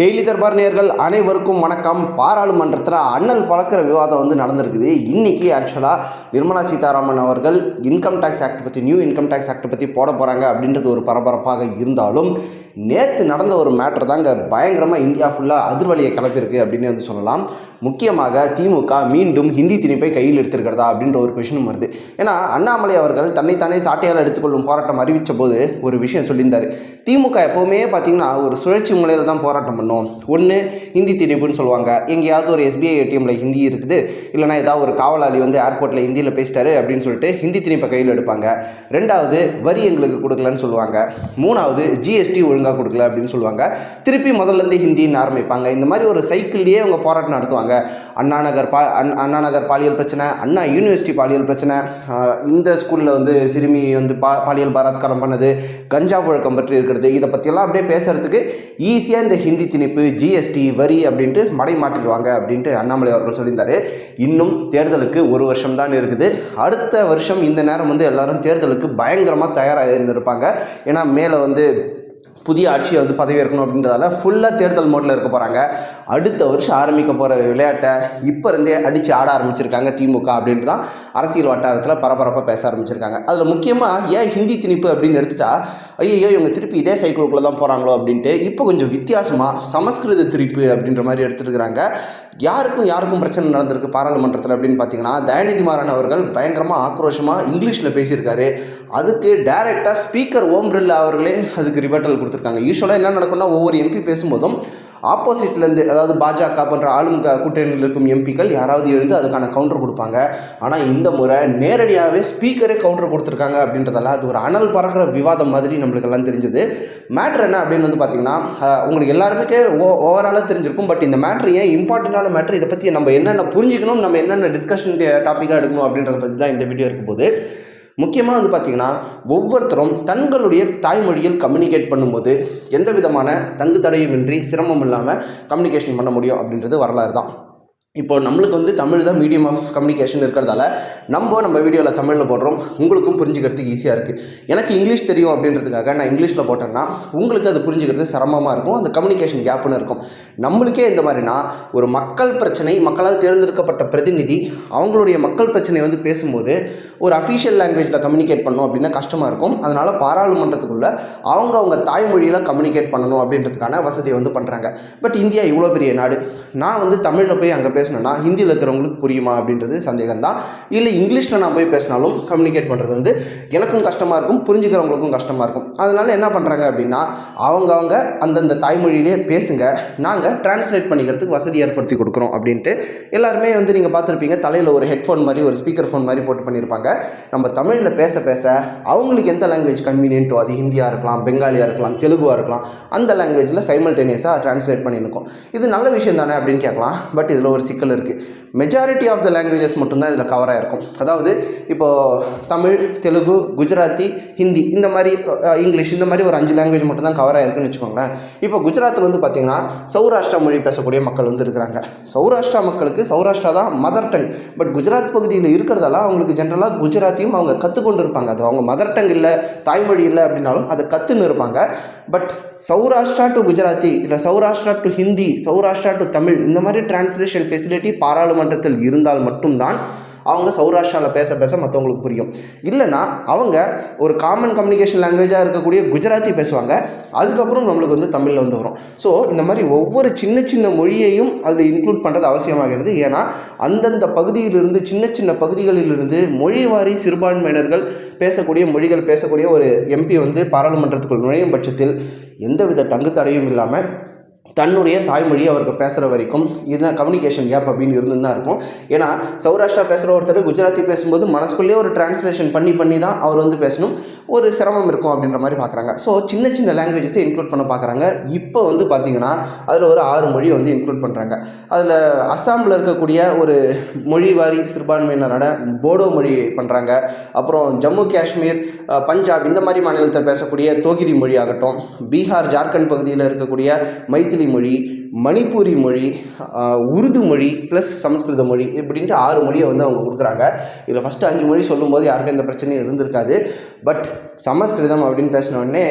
Daily Darbar நேர்கள் அனைவருக்கும் வணக்கம். பாராளுமன்றத்தில் அண்ணல் பழக்கிற விவாதம் வந்து நடந்திருக்குது. இன்றைக்கி ஆக்சுவலாக நிர்மலா சீதாராமன் அவர்கள் இன்கம் டேக்ஸ் ஆக்ட் பற்றி நியூ இன்கம் டேக்ஸ் ஆக்ட் பற்றி போட போகிறாங்க அப்படின்றது ஒரு பரபரப்பாக இருந்தாலும் நேற்று நடந்த ஒரு மேட்ரு தாங்க பயங்கரமாக இந்தியா ஃபுல்லாக அதிர்வலியை கிளப்பியிருக்கு அப்படின்னு வந்து சொல்லலாம். முக்கியமாக திமுக மீண்டும் ஹிந்தி திணிப்பை கையில் எடுத்திருக்கிறதா அப்படின்ற ஒரு கொஷினும் வருது. ஏன்னா அண்ணாமலை அவர்கள் தன்னைத்தானே சாட்டையால் எடுத்துக்கொள்ளும் போராட்டம் அறிவித்த போது ஒரு விஷயம் சொல்லியிருந்தார். திமுக எப்போவுமே பார்த்தீங்கன்னா ஒரு சுழற்சி முறையில் தான் போராட்டம் பண்ணும். ஒன்று ஹிந்தி திணிப்புன்னு சொல்லுவாங்க. எங்கேயாவது ஒரு எஸ்பிஐ ஏடிஎம்ல ஹிந்தி இருக்குது. இல்லைனா ஏதாவது ஒரு காவலாளி வந்து ஏர்போர்ட்டில் ஹிந்தியில் பேசிட்டாரு அப்படின்னு சொல்லிட்டு ஹிந்தி திணிப்பை கையில் எடுப்பாங்க. ரெண்டாவது வரி எங்களுக்கு கொடுக்கலன்னு சொல்லுவாங்க. மூணாவது ஜிஎஸ்டி ஒழுங்காக கொடுக்கல அப்படின்னு சொல்லுவாங்க. திருப்பி முதல்லேருந்து ஹிந்தின்னு ஆரம்பிப்பாங்க. இந்த மாதிரி ஒரு சைக்கிள்லேயே அவங்க போராட்டம் நடத்துவாங்க. அண்ணா நகர் பா அண் அண்ணா நகர் பாலியல் பிரச்சனை அண்ணா யூனிவர்சிட்டி பாலியல் பிரச்சனை இந்த ஸ்கூலில் வந்து சிறுமி வந்து பா பாலியல் பலாத்காரம் பண்ணது கஞ்சா புழக்கம் பற்றி இருக்கிறது இதை பற்றியெல்லாம் அப்படியே பேசுறதுக்கு ஈஸியாக இந்த ஹிந்தி திணிப்பு ஜிஎஸ்டி வரி அப்படின்ட்டு மடை மாற்றிடுவாங்க அப்படின்ட்டு அண்ணாமலை அவர்கள் சொல்லியிருந்தார். இன்னும் தேர்தலுக்கு ஒரு வருஷம் தான் இருக்குது. அடுத்த வருஷம் இந்த நேரம் வந்து எல்லாரும் தேர்தலுக்கு பயங்கரமாக தயாராக இருந்திருப்பாங்க. ஏன்னா மேலே வந்து புதிய ஆட்சியை வந்து பதவியேற்கணும் அப்படின்றதால ஃபுல்லாக தேர்தல் மோட்டில் இருக்க போகிறாங்க அடுத்த வருஷம் ஆரம்பிக்க போகிற விளையாட்டை இப்போ இருந்தே அடித்து ஆட ஆரம்பிச்சிருக்காங்க திமுக அப்படின்ட்டு தான் அரசியல் வட்டாரத்தில் பரபரப்பாக பேச ஆரம்பிச்சிருக்காங்க. அதில் முக்கியமாக ஏன் ஹிந்தி திணிப்பு அப்படின்னு எடுத்துட்டா ஐயோ இவங்க திருப்பி இதே சைக்கிளுக்குள்ளே தான் போகிறாங்களோ அப்படின்ட்டு இப்போ கொஞ்சம் வித்தியாசமாக சமஸ்கிருத திரிப்பு அப்படின்ற மாதிரி எடுத்துருக்குறாங்க. யாருக்கும் யாருக்கும் பிரச்சனை நடந்திருக்கு பாராளுமன்றத்தில் அப்படின்னு பார்த்தீங்கன்னா தயாநிதி மாறன் அவர்கள் பயங்கரமாக ஆக்ரோஷமாக இங்கிலீஷில் பேசியிருக்காரு. அதுக்கு டைரெக்டாக ஸ்பீக்கர் ஓம் பிர்லா அவர்களே அதுக்கு ரிபட்டல் கொடுத்துருக்காங்க. யூஸ்வலாக என்ன நடக்கும்னா ஒவ்வொரு எம்பி பேசும்போதும் ஆப்போசிட்லேருந்து அதாவது பாஜக போன்ற ஆளும் கூட்டணியில் இருக்கும் எம்பிக்கள் யாராவது எழுந்து அதுக்கான கவுண்டர் கொடுப்பாங்க. ஆனால் இந்த முறை நேரடியாகவே ஸ்பீக்கரே கவுண்டர் கொடுத்துருக்காங்க அப்படின்றதால அது ஒரு அனல் பறக்கிற விவாதம் மாதிரி நம்மளுக்கு எல்லாம் தெரிஞ்சது. மேட்ரு என்ன அப்படின்னு வந்து பார்த்தீங்கன்னா உங்களுக்கு எல்லாருமே ஓ ஓவராலாக தெரிஞ்சிருக்கும். பட் இந்த மேட்ரு ஏன் இம்பார்ட்டண்ட்டான மேட்ரு இதை பற்றி நம்ம என்னென்ன புரிஞ்சுக்கணும் நம்ம என்னென்ன டிஸ்கஷன் டாப்பிக்காக எடுக்கணும் அப்படின்றத பற்றி தான் இந்த வீடியோ இருக்கும்போது முக்கியமாக வந்து பார்த்திங்கன்னா ஒவ்வொருத்தரும் தங்களுடைய தாய்மொழியில் கம்யூனிகேட் பண்ணும்போது எந்த விதமான தங்கு தடையுமின்றி சிரமம் இல்லாமல் கம்யூனிகேஷன் பண்ண முடியும் அப்படின்றது வரலாறு தான். இப்போ நம்மளுக்கு வந்து தமிழ் தான் மீடியம் ஆஃப் கம்யூனிகேஷன் இருக்கிறதால நம்ம நம்ம வீடியோவில் தமிழில் போடுறோம். உங்களுக்கும் புரிஞ்சுக்கிறதுக்கு ஈஸியாக இருக்குது எனக்கு இங்கிலீஷ் தெரியும் அப்படின்றதுக்காக நான் இங்கிலீஷில் போட்டேன்னா உங்களுக்கு அது புரிஞ்சுக்கிறது சிரமமாக இருக்கும். அந்த கம்யூனிகேஷன் கேப்னு இருக்கும். நம்மளுக்கே இந்த மாதிரினா ஒரு மக்கள் பிரச்சனை மக்களால் தேர்ந்தெடுக்கப்பட்ட பிரதிநிதி அவங்களுடைய மக்கள் பிரச்சனையை வந்து பேசும்போது ஒரு அஃபிஷியல் லாங்குவேஜில் கம்யூனிகேட் பண்ணணும் அப்படின்னா கஷ்டமாக இருக்கும். அதனால் பாராளுமன்றத்துக்குள்ளே அவங்க அவங்க தாய்மொழியில் கம்யூனிகேட் பண்ணணும் அப்படின்றதுக்கான வசதியை வந்து பண்ணுறாங்க பட் இந்தியா இவ்வளோ பெரிய நாடு. நான் வந்து தமிழில் போய் அங்கே பேசினேன்னா ஹிந்தியில் இருக்கிறவங்களுக்கு புரியுமா அப்படின்றது சந்தேகம் தான் இல்லை இங்கிலீஷில் நான் போய் பேசினாலும் கம்யூனிகேட் பண்ணுறது வந்து எனக்கும் கஷ்டமாக இருக்கும் புரிஞ்சுக்கிறவங்களுக்கும் கஷ்டமாக இருக்கும். அதனால் என்ன பண்ணுறாங்க அப்படின்னா அவங்கவங்க அந்தந்த தாய்மொழியிலே பேசுங்க நாங்கள் டிரான்ஸ்லேட் பண்ணிக்கிறதுக்கு வசதி ஏற்படுத்தி கொடுக்குறோம் அப்படின்ட்டு எல்லாருமே வந்து நீங்கள் பார்த்துருப்பீங்க தலையில் ஒரு ஹெட்ஃபோன் மாதிரி ஒரு ஸ்பீக்கர் ஃபோன் மாதிரி போட்டு பண்ணியிருப்பாங்க. நம்ம தமிழில் பேச பேச அவங்களுக்கு எந்த லாங்குவேஜ் கன்வீனியன்ட்டோ அது ஹிந்தியாக இருக்கலாம் பெங்காலியாக இருக்கலாம் தெலுங்குவாக இருக்கலாம் அந்த லாங்குவேஜில் சைமல்டேனியஸாக ட்ரான்ஸ்லேட் பண்ணியிருக்கோம். இது நல்ல விஷயம் தானே அப்படின்னு கேட்கலாம். பட் இதில் ஒரு சிக்கல் இருக்குது மெஜாரிட்டி ஆஃப் த லாங்குவேஜஸ் மட்டும்தான் இதில் கவர் ஆகிருக்கும் அதாவது இப்போது தமிழ் தெலுங்கு குஜராத்தி ஹிந்தி இந்த மாதிரி இங்கிலீஷ் இந்த மாதிரி ஒரு அஞ்சு லாங்குவேஜ் மட்டும் தான் கவர் வச்சுக்கோங்களேன். இப்போ குஜராத்தில் வந்து பார்த்தீங்கன்னா சௌராஷ்டிரா மொழி பேசக்கூடிய மக்கள் வந்து இருக்கிறாங்க. சௌராஷ்டிரா மக்களுக்கு சௌராஷ்டிரா தான் மதர் டங் பட் குஜராத் பகுதியில் இருக்கிறதால அவங்களுக்கு ஜென்ரலாக குஜராத்தியும் அவங்க கற்றுக்கொண்டு இருப்பாங்க அது அவங்க மதர் டங் இல்லை தாய்மொழி இல்லை அப்படின்னாலும் அதை கற்றுன்னு இருப்பாங்க. பட் சௌராஷ்டிரா டு குஜராத்தி இல்லை சௌராஷ்டிரா டு ஹிந்தி சௌராஷ்டிரா டு தமிழ் இந்த மாதிரி டிரான்ஸ்லேஷன் ஃபெசிலிட்டி பாராளுமன்றத்தில் இருந்தால் மட்டும்தான் அவங்க சௌராஷ்டிராவில் பேச பேச மற்றவங்களுக்கு புரியும். இல்லைன்னா அவங்க ஒரு காமன் கம்யூனிகேஷன் லாங்குவேஜாக இருக்கக்கூடிய குஜராத்தி பேசுவாங்க. அதுக்கப்புறம் நம்மளுக்கு வந்து தமிழில் வந்து வரும். ஸோ இந்த மாதிரி ஒவ்வொரு சின்ன சின்ன மொழியையும் அதில் இன்க்ளூட் பண்ணுறது அவசியமாகிறது. ஏன்னா அந்தந்த பகுதியிலிருந்து சின்ன சின்ன பகுதிகளிலிருந்து மொழிவாரி சிறுபான்மையினர்கள் பேசக்கூடிய மொழிகள் பேசக்கூடிய ஒரு எம்பி வந்து பாராளுமன்றத்துக்குள் நுழையும் பட்சத்தில் எந்தவித தங்கு தடையும் இல்லாமல் தன்னுடைய தாய்மொழியை அவருக்கு பேசுகிற வரைக்கும் இதுதான் கம்யூனிகேஷன் கேப் அப்படின்னு இருந்து தான் இருக்கும். ஏன்னா சௌராஷ்டிரா பேசுகிற ஒருத்தர் குஜராத்தி பேசும்போது மனசுக்குள்ளேயே ஒரு டிரான்ஸ்லேஷன் பண்ணி பண்ணி தான் அவர் வந்து பேசணும். ஒரு சிரமம் இருக்கும் அப்படின்ற மாதிரி பார்க்குறாங்க. ஸோ சின்ன சின்ன லாங்குவேஜஸை இன்க்ளூட் பண்ண பார்க்குறாங்க. இப்போ வந்து பார்த்தீங்கன்னா அதில் ஒரு ஆறு மொழி வந்து இன்க்ளூட் பண்ணுறாங்க அதில் அஸ்ஸாமில் இருக்கக்கூடிய ஒரு மொழிவாரி சிறுபான்மையினரான போடோ மொழி பண்ணுறாங்க அப்புறம் ஜம்மு காஷ்மீர் பஞ்சாப் இந்த மாதிரி மாநிலத்தில் பேசக்கூடிய தோகிரி மொழி ஆகட்டும் பீகார் ஜார்க்கண்ட் பகுதியில் இருக்கக்கூடிய மைத் மைத்திலி மொழி மணிப்பூரி மொழி உருது மொழி ப்ளஸ் சமஸ்கிருத மொழி இப்படின்ட்டு ஆறு மொழியை வந்து அவங்க கொடுக்குறாங்க. இதில் ஃபஸ்ட்டு அஞ்சு மொழி சொல்லும்போது யாருக்கும் எந்த பிரச்சனையும் இருந்திருக்காது. பட் சமஸ்கிருதம் அப்படின்னு பேசினோடனே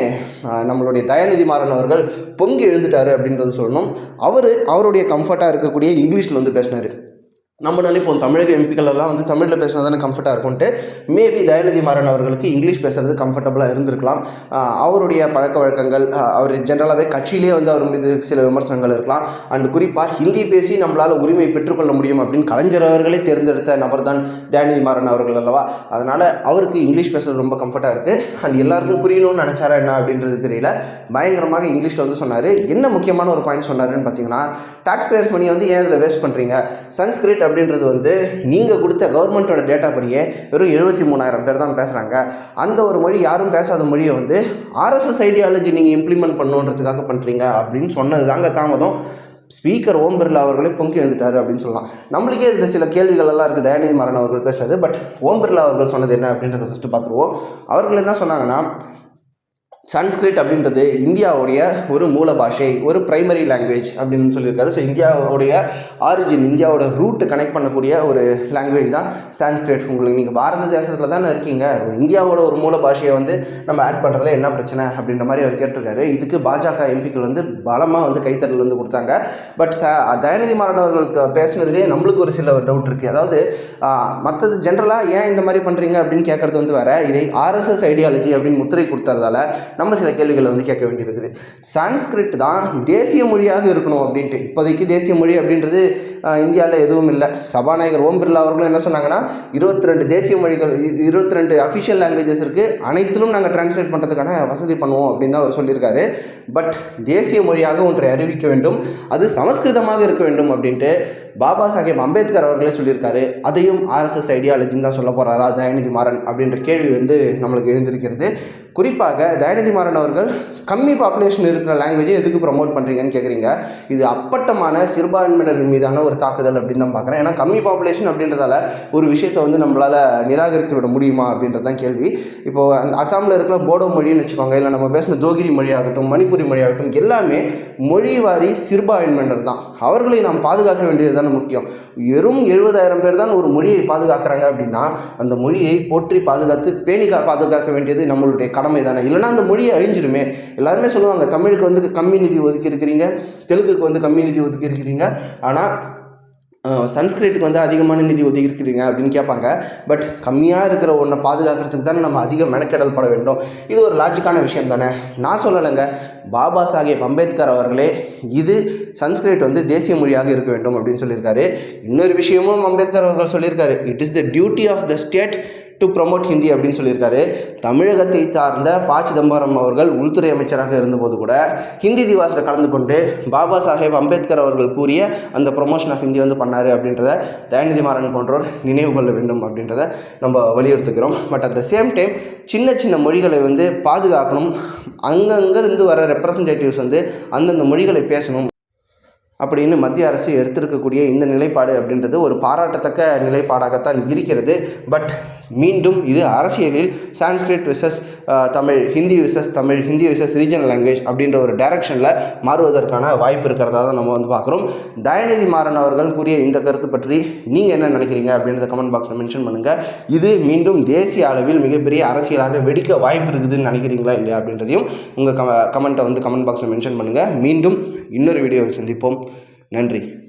நம்மளுடைய தயாநிதி மாறன் அவர்கள் பொங்கி எழுந்துட்டாரு அப்படின்றது சொல்லணும். அவர் அவருடைய கம்ஃபர்ட்டாக இருக்கக்கூடிய இங்கிலீஷில் வந்து பேசினார். நம்ம நினைப்போம் தமிழக எம்பிக்கள் எல்லாம் வந்து தமிழில் பேசினா தானே கம்ஃபர்ட்டாக இருக்கும்ட்டு மேபி தயாநிதி மாறன் அவர்களுக்கு இங்கிலீஷ் பேசுறது கம்ஃபர்டபுளாக இருந்திருக்கலாம். அவருடைய பழக்க வழக்கங்கள் அவர் ஜென்ரலாகவே கட்சியிலே வந்து அவர் மீது சில விமர்சனங்கள் இருக்கலாம். அண்ட் குறிப்பாக ஹிந்தி பேசி நம்மளால் உரிமை பெற்றுக்கொள்ள முடியும் அப்படின்னு கலைஞர் அவர்களே தேர்ந்தெடுத்த நபர் தான் தயாநிதி மாறன் அவர்கள் அல்லவா? அதனால் அவருக்கு இங்கிலீஷ் பேசுறது ரொம்ப கம்ஃபர்ட்டாக இருக்குது அண்ட் எல்லாருக்கும் புரியணும்னு நினச்சாரா என்ன அப்படின்றது தெரியல. பயங்கரமாக இங்கிலீஷில் வந்து சொன்னார். என்ன முக்கியமான ஒரு பாயிண்ட் சொன்னாருன்னு பார்த்தீங்கன்னா டாக்ஸ் பேயர்ஸ் மணி வந்து ஏன் இதில் வேஸ்ட் பண்ணுறீங்க சன்ஸ்கிரிட் அப்படின்றது வந்து நீங்கள் கொடுத்த கவர்மெண்ட்டோட டேட்டா படியே வெறும் எழுபத்தி மூணாயிரம் பேர் தான் பேசுகிறாங்க அந்த ஒரு மொழி யாரும் பேசாத மொழியை வந்து ஆர்எஸ்எஸ் ஐடியாலஜி நீங்கள் இம்ப்ளிமெண்ட் பண்ணுன்றதுக்காக பண்ணுறீங்க அப்படின்னு சொன்னது தாங்க தாமதம். ஸ்பீக்கர் ஓம் பிர்லா அவர்களே பொங்கி எழுந்துட்டார் அப்படின்னு சொல்லலாம். நம்மளுக்கே இதில் சில கேள்விகள் எல்லாம் இருக்குது தயாநிதி மாறன் அவர்கள் பேசுறது. பட் ஓம் பிர்லா அவர்கள் சொன்னது என்ன அப்படின்றத ஃபஸ்ட்டு பார்த்துருவோம். அவர்கள் என்ன சொன்னாங்கன்னா சன்ஸ்கிரிட் அப்படின்றது இந்தியாவுடைய ஒரு மூல பாஷை ஒரு ப்ரைமரி லாங்குவேஜ் அப்படின்னு சொல்லியிருக்காரு. ஸோ இந்தியாவுடைய ஆரிஜின் இந்தியாவோட ரூட்டு கனெக்ட் பண்ணக்கூடிய ஒரு லாங்குவேஜ் தான் சான்ஸ்கிரிட். உங்களுக்கு நீங்கள் பாரத தேசத்தில் தானே இருக்கீங்க. இந்தியாவோட ஒரு மூல பாஷையை வந்து நம்ம ஆட் பண்ணுறதுல என்ன பிரச்சனை அப்படின்ற மாதிரி அவர் கேட்டிருக்காரு. இதுக்கு பாஜக எம்பிக்கள் வந்து பலமாக வந்து கைத்தட்டல் வந்து கொடுத்தாங்க. பட் ச தயாநிதி மாறன் அவர்களுக்கு பேசுனதுலேயே நம்மளுக்கு ஒரு சில டவுட் இருக்குது அதாவது மற்றது ஜென்ரலாக ஏன் இந்த மாதிரி பண்ணுறீங்க அப்படின்னு கேட்குறது வந்து வேற. இதை ஆர்எஸ்எஸ் ஐடியாலஜி அப்படின்னு முத்திரை கொடுத்தறதால நம்ம சில கேள்விகளை வந்து கேட்க வேண்டியிருக்குது. சான்ஸ்கிரிட் தான் தேசிய மொழியாக இருக்கணும் அப்படின்ட்டு. இப்போதைக்கு தேசிய மொழி அப்படின்றது இந்தியாவில் எதுவும் இல்லை. சபாநாயகர் ஓம் பிர்லா அவர்களும் என்ன சொன்னாங்கன்னா இருபத்தி ரெண்டு தேசிய மொழிகள் இருபத்தி ரெண்டு அஃபிஷியல் லாங்குவேஜஸ் இருக்குது அனைத்திலும் நாங்கள் டிரான்ஸ்லேட் பண்ணுறதுக்கான வசதி பண்ணுவோம் அப்படின்னு தான் அவர் சொல்லியிருக்காரு. பட் தேசிய மொழியாக ஒன்றை அறிவிக்க வேண்டும். அது சமஸ்கிருதமாக இருக்க வேண்டும் அப்படின்ட்டு பாபா சாஹேப் அம்பேத்கர் அவர்களே சொல்லியிருக்காரு. அதையும் ஆர்எஸ்எஸ் ஐடியாலஜின்னு தான் சொல்ல போகிறாரா தயாநிதி மாறன் அப்படின்ற கேள்வி வந்து நம்மளுக்கு எழுந்திருக்கிறது. குறிப்பாக தயாநிதி மாறன் அவர்கள் கம்மி பாப்புலேஷன் இருக்கிற லாங்குவேஜை எதுக்கு ப்ரமோட் பண்ணுறீங்கன்னு கேட்குறீங்க இது அப்பட்டமான சிறுபான்மையினர் மீதான ஒரு தாக்குதல் அப்படின்னு தான் பார்க்குறேன் ஏன்னா கம்மி பாப்புலேஷன் அப்படின்றதால ஒரு விஷயத்தை வந்து நம்மளால் நிராகரித்து விட முடியுமா அப்படின்றது தான் கேள்வி. இப்போது அசாமில் இருக்கிற போடோ மொழின்னு வச்சுக்கோங்க இல்லை நம்ம பேசின தோகிரி மொழியாகட்டும் மணிப்புரி மொழியாகட்டும் எல்லாமே மொழி வாரி சிறுபான்மையினர் தான். அவர்களை நாம் பாதுகாக்க வேண்டியது தானே முக்கியம். வெறும் எழுபதாயிரம் பேர் தான் ஒரு மொழியை பாதுகாக்கிறாங்க அப்படின்னா அந்த மொழியை போற்றி பாதுகாத்து பேணி கா பாதுகாக்க வேண்டியது நம்மளுடைய கடமை தானே. இல்லைன்னா அந்த மொழியை அழிஞ்சிருமே. எல்லாருமே சொல்லுவாங்க தமிழுக்கு வந்து கம்மி நிதி ஒதுக்கி இருக்கிறீங்க தெலுங்குக்கு வந்து கம்மி நிதி ஒதுக்கி இருக்கிறீங்க ஆனால் சன்ஸ்கிரிட்டுக்கு வந்து அதிகமான நிதி ஒதுக்கி இருக்கிறீங்க அப்படின்னு கேட்பாங்க. பட் கம்மியாக இருக்கிற ஒன்றை பாதுகாக்கிறதுக்கு தானே நம்ம அதிக மெனக்கெடல் பட வேண்டும். இது ஒரு லாஜிக்கான விஷயம் தானே. நான் சொல்லலைங்க. பாபா சாஹேப் அம்பேத்கர் அவர்களே இது சன்ஸ்கிரிட் வந்து தேசிய மொழியாக இருக்க வேண்டும் அப்படின்னு சொல்லியிருக்காரு. இன்னொரு விஷயமும் அம்பேத்கர் அவர்கள் சொல்லியிருக்காரு. It is the duty of the state to promote Hindi அப்படின்னு சொல்லியிருக்காரு. தமிழகத்தை சார்ந்த ப. சிதம்பரம் அவர்கள் உள்துறை அமைச்சராக இருந்தபோது கூட ஹிந்தி திவாஸில் கலந்து கொண்டு பாபா சாஹேப் அம்பேத்கர் அவர்கள் கூறிய அந்த ப்ரொமோஷன் ஆஃப் ஹிந்தி வந்து பண்ணார் அப்படின்றத தயாநிதி மாறன் போன்றோர் நினைவு கொள்ள வேண்டும் அப்படின்றத நம்ம வலியுறுத்துக்கிறோம் but at the same time சின்ன சின்ன மொழிகளை வந்து பாதுகாக்கணும். அங்கங்கேருந்து வர ரெப்ரசன்டேட்டிவ்ஸ் வந்து அந்தந்த மொழிகளை பேசணும். அப்படின்னு மத்திய அரசு எடுத்திருக்கக்கூடிய இந்த நிலைப்பாடு அப்படின்றது ஒரு பாராட்டத்தக்க நிலைப்பாடாகத்தான் இருக்கிறது. பட் மீண்டும் இது அரசியலில் Sanskrit versus Tamil Hindi versus Tamil Hindi versus regional language அப்படின்ற ஒரு டைரக்ஷனில் மாறுவதற்கான வாய்ப்பு இருக்கிறதா தான் நம்ம வந்து பார்க்குறோம். தயாநிதி மாறன் அவர்கள் கூறிய இந்த கருத்து பற்றி நீங்கள் என்ன நினைக்கிறீங்க அப்படின்றத கமெண்ட் பாக்ஸில் மென்ஷன் பண்ணுங்கள் இது மீண்டும் தேசிய அளவில் மிகப்பெரிய அரசியலாக வெடிக்க வாய்ப்பு இருக்குதுன்னு நினைக்கிறீங்களா இல்லையா அப்படின்றதையும் உங்கள் கம கமெண்ட்டை வந்து கமெண்ட் பாக்ஸில் மென்ஷன் பண்ணுங்கள் மீண்டும் இன்னொரு வீடியோவில் சந்திப்போம். நன்றி.